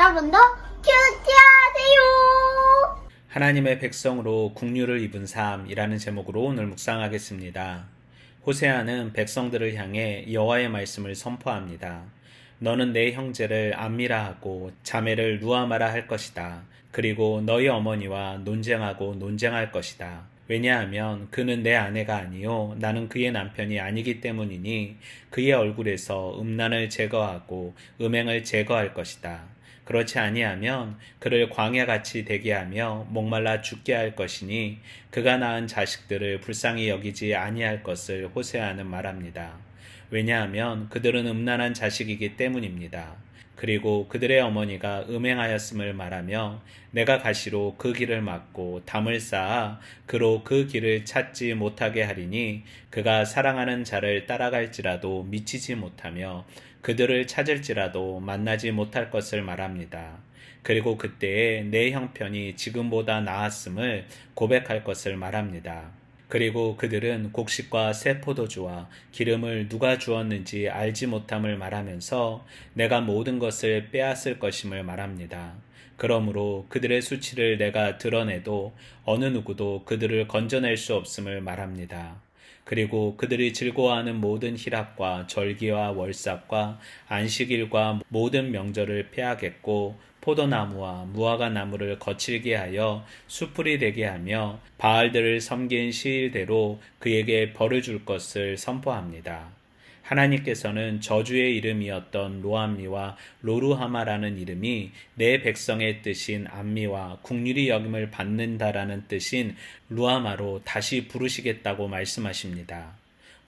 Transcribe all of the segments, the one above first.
여러분도 큐티하세요. 하나님의 백성으로 국류를 입은 삶이라는 제목으로 오늘 묵상하겠습니다. 호세아는 백성들을 향해 여호와의 말씀을 선포합니다. 너는 내 형제를 안미라 하고 자매를 누아마라 할 것이다. 그리고 너희 어머니와 논쟁하고 논쟁할 것이다. 왜냐하면 그는 내 아내가 아니요 나는 그의 남편이 아니기 때문이니 그의 얼굴에서 음란을 제거하고 음행을 제거할 것이다. 그렇지 아니하면 그를 광야같이 되게 하며 목말라 죽게 할 것이니 그가 낳은 자식들을 불쌍히 여기지 아니할 것을 호세아는 말합니다. 왜냐하면 그들은 음란한 자식이기 때문입니다. 그리고 그들의 어머니가 음행하였음을 말하며 내가 가시로 그 길을 막고 담을 쌓아 그로 그 길을 찾지 못하게 하리니 그가 사랑하는 자를 따라갈지라도 미치지 못하며 그들을 찾을지라도 만나지 못할 것을 말합니다. 그리고 그때에 내 형편이 지금보다 나았음을 고백할 것을 말합니다. 그리고 그들은 곡식과 새 포도주와 기름을 누가 주었는지 알지 못함을 말하면서 내가 모든 것을 빼앗을 것임을 말합니다. 그러므로 그들의 수치를 내가 드러내도 어느 누구도 그들을 건져낼 수 없음을 말합니다. 그리고 그들이 즐거워하는 모든 희락과 절기와 월삭과 안식일과 모든 명절을 폐하겠고 포도나무와 무화과 나무를 거칠게 하여 수풀이 되게 하며 바알들을 섬긴 시일대로 그에게 벌을 줄 것을 선포합니다. 하나님께서는 저주의 이름이었던 로암미와 로루하마라는 이름이 내 백성의 뜻인 암미와 국률이 여김을 받는다라는 뜻인 루아마로 다시 부르시겠다고 말씀하십니다.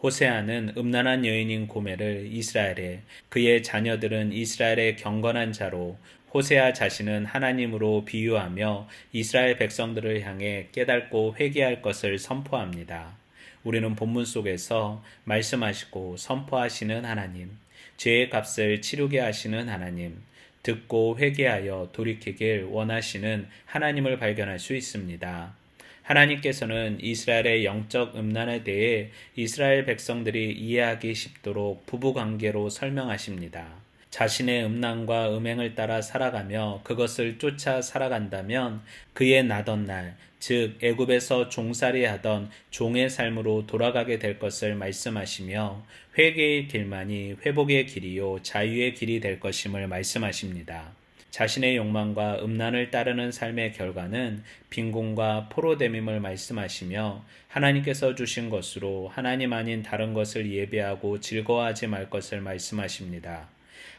호세아는 음란한 여인인 고멜을 이스라엘에 그의 자녀들은 이스라엘의 경건한 자로 호세아 자신은 하나님으로 비유하며 이스라엘 백성들을 향해 깨닫고 회개할 것을 선포합니다. 우리는 본문 속에서 말씀하시고 선포하시는 하나님, 죄의 값을 치르게 하시는 하나님, 듣고 회개하여 돌이키길 원하시는 하나님을 발견할 수 있습니다. 하나님께서는 이스라엘의 영적 음란에 대해 이스라엘 백성들이 이해하기 쉽도록 부부 관계로 설명하십니다. 자신의 음란과 음행을 따라 살아가며 그것을 쫓아 살아간다면 그의 나던 날, 즉 애굽에서 종살이 하던 종의 삶으로 돌아가게 될 것을 말씀하시며 회개의 길만이 회복의 길이요 자유의 길이 될 것임을 말씀하십니다. 자신의 욕망과 음란을 따르는 삶의 결과는 빈곤과 포로됨임을 말씀하시며 하나님께서 주신 것으로 하나님 아닌 다른 것을 예배하고 즐거워하지 말 것을 말씀하십니다.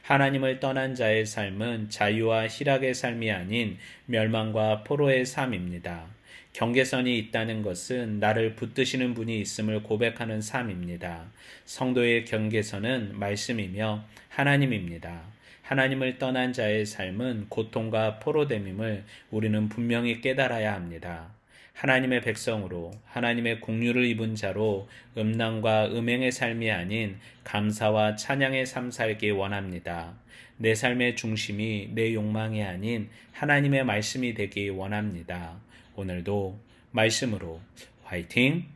하나님을 떠난 자의 삶은 자유와 희락의 삶이 아닌 멸망과 포로의 삶입니다. 경계선이 있다는 것은 나를 붙드시는 분이 있음을 고백하는 삶입니다. 성도의 경계선은 말씀이며 하나님입니다. 하나님을 떠난 자의 삶은 고통과 포로됨임을 우리는 분명히 깨달아야 합니다. 하나님의 백성으로 하나님의 공유를 입은 자로 음란과 음행의 삶이 아닌 감사와 찬양의 삶 살기 원합니다. 내 삶의 중심이 내 욕망이 아닌 하나님의 말씀이 되기 원합니다. 오늘도 말씀으로 화이팅!